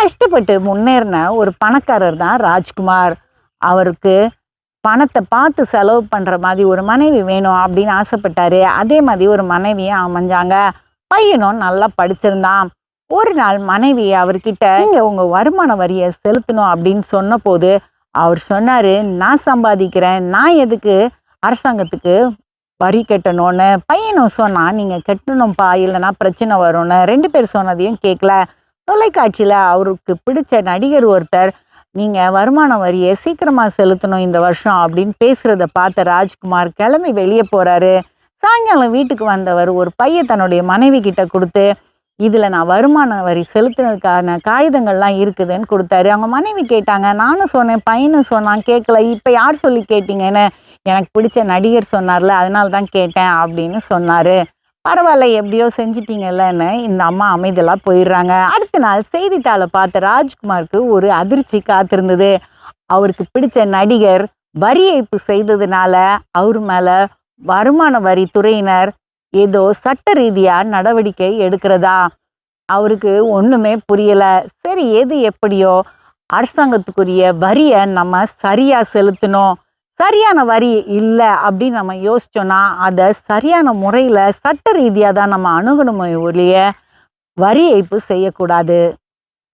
கஷ்டப்பட்டு முன்னேறின ஒரு பணக்காரர் தான் ராஜ்குமார். அவருக்கு பணத்தை பார்த்து செலவு பண்ணுற மாதிரி ஒரு மனைவி வேணும் அப்படின்னு ஆசைப்பட்டாரு. அதே மாதிரி ஒரு மனைவியும் அமைஞ்சாங்க. பையனும் நல்லா படிச்சிருந்தான். ஒரு நாள் மனைவி அவர்கிட்ட நீங்க உங்கள் வருமான வரியை செலுத்தணும் அப்படின்னு சொன்னபோது அவர் சொன்னார் நான் சம்பாதிக்கிறேன். நான் எதுக்கு அரசாங்கத்துக்கு வரி கட்டணும்னு? பையனும் சொன்னான் நீங்கள் கட்டணும்ப்பா. இல்லைன்னா பிரச்சனை வரும்னு. ரெண்டு பேர் சொன்னதையும் கேட்கல தொலைக்காட்சியில் அவருக்கு பிடிச்ச நடிகர் ஒருத்தர் நீங்கள் வருமான வரியை சீக்கிரமாக செலுத்தணும் இந்த வருஷம் அப்படின்னு பேசுகிறத பார்த்த ராஜ்குமார் கிளம்பி வெளியே போகிறாரு சாயங்காலம் வீட்டுக்கு வந்தவர் ஒரு பைய தன்னுடைய மனைவி கிட்ட கொடுத்து இதில் நான் வருமான வரி செலுத்தினதுக்கான காகிதங்கள்லாம் இருக்குதுன்னு கொடுத்தாரு. அவங்க மனைவி கேட்டாங்க நானும் சொன்னேன் பையனும் சொன்னான் கேட்கல இப்போ யார் சொல்லி கேட்டீங்கன்னு? எனக்கு பிடிச்ச நடிகர் சொன்னார்ல அதனால தான் கேட்டேன் அப்படின்னு சொன்னார். பரவாயில்ல எப்படியோ செஞ்சிட்டீங்கல்லன்னு இந்த அம்மா அமைதலாக போயிடுறாங்க. அடுத்த நாள் செய்தித்தாளை பார்த்த ராஜ்குமாருக்கு ஒரு அதிர்ச்சி காத்திருந்தது. அவருக்கு பிடிச்ச நடிகர் வரி ஏய்ப்பு செய்ததுனால அவர் மேலே வருமான வரி துறையினர் ஏதோ சட்ட ரீதியா நடவடிக்கை எடுக்கிறதா? அவருக்கு ஒண்ணுமே புரியல. சரி எது எப்படியோ அரசாங்கத்துக்குரிய வரியை நம்ம சரியா செலுத்தணும். சரியான வரி இல்லை அப்படின்னு நம்ம யோசிச்சோன்னா அதை சரியான முறையில் சட்ட ரீதியாக தான் நம்ம அணுகணுமே ஒழிய வரி ஏய்ப்பு செய்யக்கூடாது.